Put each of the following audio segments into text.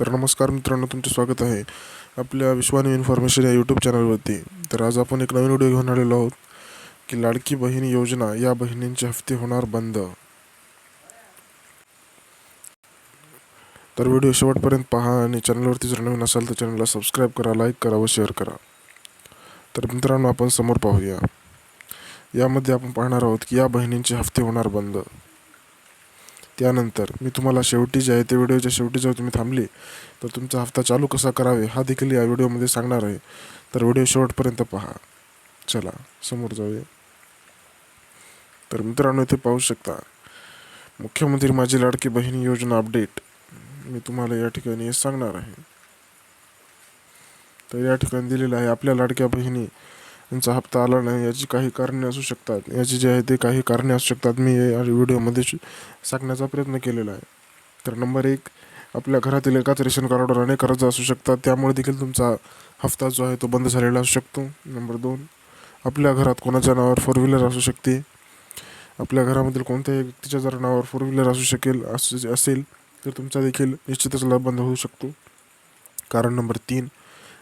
तर नमस्कार मित्रांनो तुमचं स्वागत आहे आपल्या विश्वानी इन्फॉर्मेशन या यूट्यूब चॅनलवरती तर आज आपण एक नवीन व्हिडिओ घेऊन आलेलो आहोत की लाडकी बहीण योजना या बहिणींचे हप्ते होणार बंद. तर व्हिडिओ शेवटपर्यंत पहा आणि चॅनलवरती जर नवीन असाल तर चॅनलला सबस्क्राईब करा लाईक करा व शेअर करा. तर मित्रांनो आपण समोर पाहूया. यामध्ये आपण पाहणार आहोत की या बहिणींचे हप्ते होणार बंद. त्यानंतर मी तुम्हाला शेवटी जे आहे ते व्हिडिओच्या शेवटी जर तुम्ही थांबले तर तुमचा हप्ता चालू कसा करावे हा देखील या व्हिडिओमध्ये सांगणार आहे. तर व्हिडिओ शेवटपर्यंत पहा. चला समोर जाऊया. तर मित्रांनो इथे पाहू शकता. मुख्यमंत्री माझी लाडकी बहीण योजना अपडेट मी तुम्हाला या ठिकाणी हे सांगणार आहे. तर या ठिकाणी दिलेलं आहे आपल्या लाडक्या बहिणी यांचा हप्ता आला नाही याची काही कारणे असू शकतात. याची जे आहे ते काही कारणे असू शकतात. मी या व्हिडिओमध्ये सांगण्याचा प्रयत्न केलेला आहे. तर नंबर एक आपल्या घरातील एकाच रेशन कार्डवर अनेक अर्ज असू शकतात. त्यामुळे देखील तुमचा हप्ता जो आहे तो बंद झालेला असू शकतो. नंबर दोन आपल्या घरात कोणाच्या नावावर फोर व्हीलर असू शकते? आपल्या घरामधील कोणत्याही व्यक्तीच्या जर नावावर फोर व्हीलर असू शकेल असू असेल तर तुमचा देखील निश्चितच लाभ बंद होऊ शकतो. कारण नंबर तीन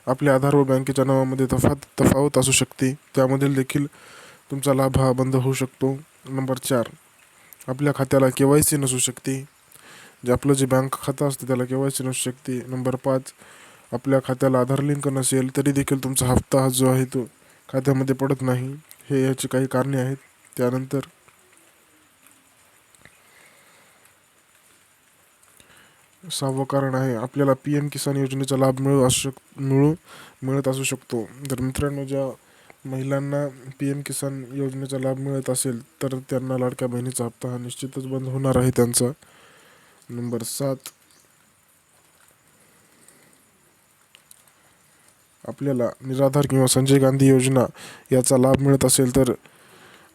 आपल्या आधार व बँकेच्या नावामध्ये तफात तफावत असू शकते. त्यामधील देखील तुमचा लाभ हा बंद होऊ शकतो. नंबर चार. आपल्या खात्याला के वाय सी नसू शकते. जे आपलं जे बँक खातं असतं त्याला के वाय सी नसू शकते. नंबर पाच. आपल्या खात्याला आधार लिंक नसेल तरी देखील तुमचा हप्ता हा जो आहे तो खात्यामध्ये पडत नाही. हे याची काही कारणे आहेत. त्यानंतर सहावं कारण आहे आपल्याला पी एम किसान योजनेचा लाभ मिळू असू शक मिळू मिळत असू शकतो. तर मित्रांनो ज्या महिलांना पी एम किसान योजनेचा लाभ मिळत असेल तर त्यांना लाडक्या बहिणीचा हप्ता हा निश्चितच बंद होणार आहे त्यांचा. नंबर सात. आपल्याला निराधार किंवा संजय गांधी योजना याचा लाभ मिळत असेल तर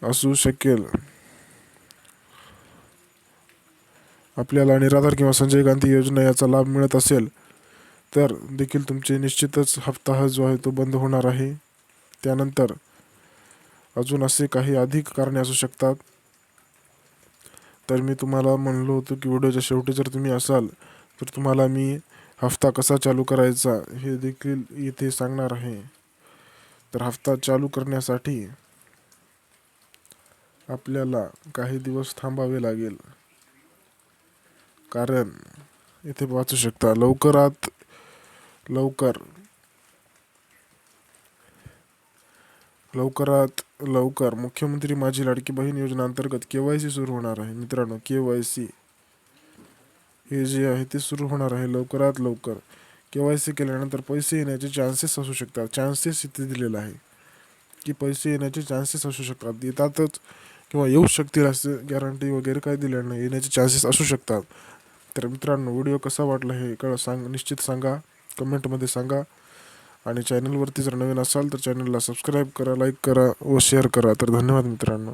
असू शकेल. आपल्याला निराधार किंवा संजय गांधी योजना याचा लाभ मिळत असेल तर देखील तुमचे निश्चितच हप्ता हा जो आहे तो बंद होणार आहे. त्यानंतर अजून असे काही अधिक कारणे असू शकतात. तर मी तुम्हाला म्हणलो होतो की व्हिडिओच्या शेवटी जर तुम्ही असाल तर तुम्हाला मी हफ्ता कसा चालू करायचा हे देखील इथे सांगणार आहे. तर हफ्ता चालू करण्यासाठी आपल्याला काही दिवस थांबावे लागेल. कारण इथे वाचू शकता लवकरात लवकर लवकरात लवकर मुख्यमंत्री माझी लाडकी बहीण योजना अंतर्गत के वाय सी सुरू होणार आहे. मित्रांनो के वाय सी हे जे आहे ते सुरू होणार आहे लवकरात लवकर. के वाय सी केल्यानंतर पैसे येण्याचे चान्सेस असू शकतात. चान्सेस इथे दिलेला आहे की पैसे येण्याचे चान्सेस असू शकतात. येतातच किंवा येऊ शकतील असे गॅरंटी वगैरे काय दिलेलं नाही. येण्याचे चान्सेस असू शकतात. तर मित्रांनो व्हिडिओ कसा वाटला हे कळ सांग निश्चित सांगा. कमेंटमध्ये सांगा. आणि चॅनलवरती जर नवीन असाल तर चॅनलला सबस्क्राईब करा लाईक करा व शेअर करा. तर धन्यवाद मित्रांनो.